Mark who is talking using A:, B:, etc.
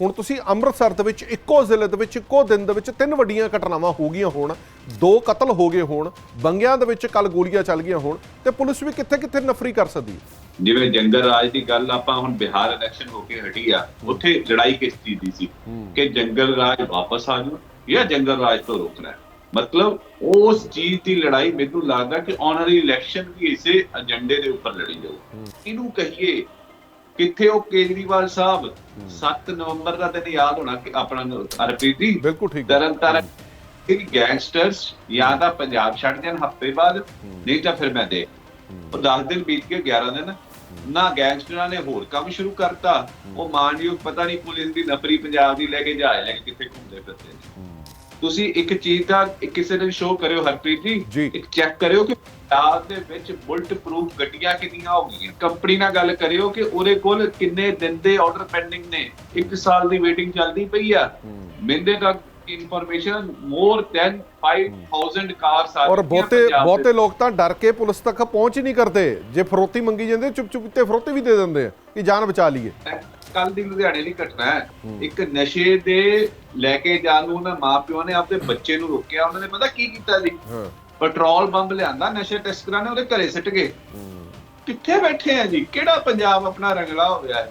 A: ਹੁਣ ਤੁਸੀਂ ਅੰਮ੍ਰਿਤਸਰ ਦੇ ਵਿੱਚ ਇੱਕੋ ਜ਼ਿਲ੍ਹੇ ਦੇ ਵਿੱਚ ਇੱਕੋ ਦਿਨ ਦੇ ਵਿੱਚ ਤਿੰਨ ਵੱਡੀਆਂ ਘਟਨਾਵਾਂ ਹੋ ਗਈਆਂ ਹੋਣ ਦੋ ਕਤਲ ਹੋ ਗਏ ਹੋਣ ਬੰਗਿਆਂ ਦੇ ਵਿੱਚ ਕੱਲ ਗੋਲੀਆਂ ਚੱਲ ਗਈਆਂ ਹੋਣ ਤੇ ਪੁਲਿਸ ਵੀ ਕਿੱਥੇ ਕਿੱਥੇ ਨਫਰੀ ਕਰ ਸਕਦੀ
B: ਜਿਵੇਂ ਜੰਗਲ ਰਾਜ ਦੀ ਗੱਲ ਆਪਾਂ ਹੁਣ ਬਿਹਾਰ ਇਲੈਕਸ਼ਨ ਹੋ ਕੇ ਹਟੀ ਆ ਉੱਥੇ ਲੜਾਈ ਕਿਸ ਚੀਜ਼ ਦੀ ਸੀ? ਕਿ ਜੰਗਲ ਰਾਜ ਵਾਪਸ ਆ ਜਾਓ ਜਾਂ ਜੰਗਲ ਰਾਜ ਤੋਂ ਰੋਕਣਾ। ਮਤਲਬ ਉਸ ਚੀਜ਼ ਦੀ ਲੜਾਈ ਮੈਨੂੰ ਲੱਗਦਾ ਕਿ ਆਨਰੀ ਇਲੈਕਸ਼ਨ ਵੀ ਇਸੇ ਏਜੰਡੇ ਦੇ ਉੱਪਰ ਲੜੀ ਜਾਊ। ਇਹਨੂੰ ਕਹੀਏ? ਕਿੱਥੇ ਉਹ ਕੇਜਰੀਵਾਲ ਸਾਹਿਬ? 7 ਨਵੰਬਰ ਦਾ ਦਿਨ ਯਾਦ ਹੋਣਾ ਕਿ ਆਪਣਾ ਜੀ
A: ਬਿਲਕੁਲ ਠੀਕ
B: ਤਰਨ ਤਾਰਨ ਇਹ ਗੈਂਗਸਟਰਸ ਜਾਂ ਤਾਂ ਪੰਜਾਬ ਛੱਡ ਜਾਣ ਹਫ਼ਤੇ ਬਾਅਦ ਨਹੀਂ ਤਾਂ ਫਿਰ ਮੈਂ ਦੇ। ਉਹ 10 ਦਿਨ ਬੀਤ ਕੇ 11 ਦਿਨ। ਨਾ ਗੈਂਗਸਟਰਾਂ ਨੇ ਹੋਰ ਕੰਮ ਸ਼ੁਰੂ ਕਰਤਾ। ਉਹ ਮਾਨਯੋਗ ਪਤਾ ਨਹੀਂ ਪੁਲਿਸ ਦੀ ਨਫਰੀ ਪੰਜਾਬ ਦੀ ਲੈ ਕੇ ਜਾਏ ਲੈ ਕੇ ਕਿੱਥੇ ਘੁੰਮਦੇ ਫਿਰਦੇ ਨੇ। ਤੁਸੀਂ ਇੱਕ ਚੀਜ਼ ਦਾ ਕਿਸੇ ਦਿਨ ਸ਼ੋਅ ਕਰਿਓ ਹਰਪ੍ਰੀਤ
A: ਜੀ।
B: ਜੀ। ਇੱਕ ਚੈੱਕ ਕਰਿਓ ਕਿ ਪੰਜਾਬ ਦੇ ਵਿੱਚ ਬੁਲਟ ਪ੍ਰੂਫ ਗੱਡੀਆਂ ਕਿੰਨੀਆਂ ਹੋ ਗਈਆਂ। ਕੰਪਨੀ ਨਾਲ ਗੱਲ ਕਰਿਓ ਕਿ ਉਹਦੇ ਕੋਲ ਕਿੰਨੇ ਦਿਨ ਦੇ ਆਰਡਰ ਪੈਂਡਿੰਗ ਨੇ। ਇੱਕ ਸਾਲ ਦੀ ਵੇਟਿੰਗ ਚੱਲਦੀ ਪਈ ਆ। ਮਿੰਦੇ ਤੱਕ ਇਨਫੋਰਮੇਸ਼ਨ ਮੋਰ ਦੈਨ 5000 ਕਾਰਸ ਆ
A: ਔਰ ਬਹੁਤੇ ਬਹੁਤੇ ਲੋਕ ਤਾਂ ਡਰ ਕੇ ਪੁਲਿਸ ਤੱਕ ਪਹੁੰਚ ਹੀ ਨਹੀਂ ਕਰਦੇ। ਜੇ ਫਰੋਤੀ ਮੰਗੀ ਜਾਂਦੇ ਚੁੱਪ ਚੁੱਪ ਤੇ ਫਰੋਤੀ ਵੀ ਦੇ ਦਿੰਦੇ ਆ ਕਿ ਜਾਨ ਬਚਾ ਲਈਏ।
B: ਕੱਲ ਦੀ ਲੁਧਿਆਣੇ ਦੀ ਘਟਨਾ ਹੈ। ਇੱਕ ਨਸ਼ੇ ਦੇ ਲੈ ਕੇ ਜਾਣ ਨੂੰ ਨਾ ਮਾਪਿਓ ਨੇ ਆਪਣੇ ਬੱਚੇ ਨੂੰ ਰੋਕਿਆ। ਉਹਨਾਂ ਨੇ ਪਤਾ ਕੀ ਕੀਤਾ ਜੀ? ਪੈਟਰੋਲ ਬੰਬ ਲਿਆਂਦਾ ਨਸ਼ੇ ਤਸਕਰਾਂ ਨੇ ਉਹਦੇ ਘਰੇ ਸਿੱਟ ਗਏ। ਕਿੱਥੇ ਬੈਠੇ ਆ ਜੀ? ਕਿਹੜਾ ਪੰਜਾਬ ਆਪਣਾ ਰੰਗਲਾ ਹੋ ਗਿਆ ਹੈ?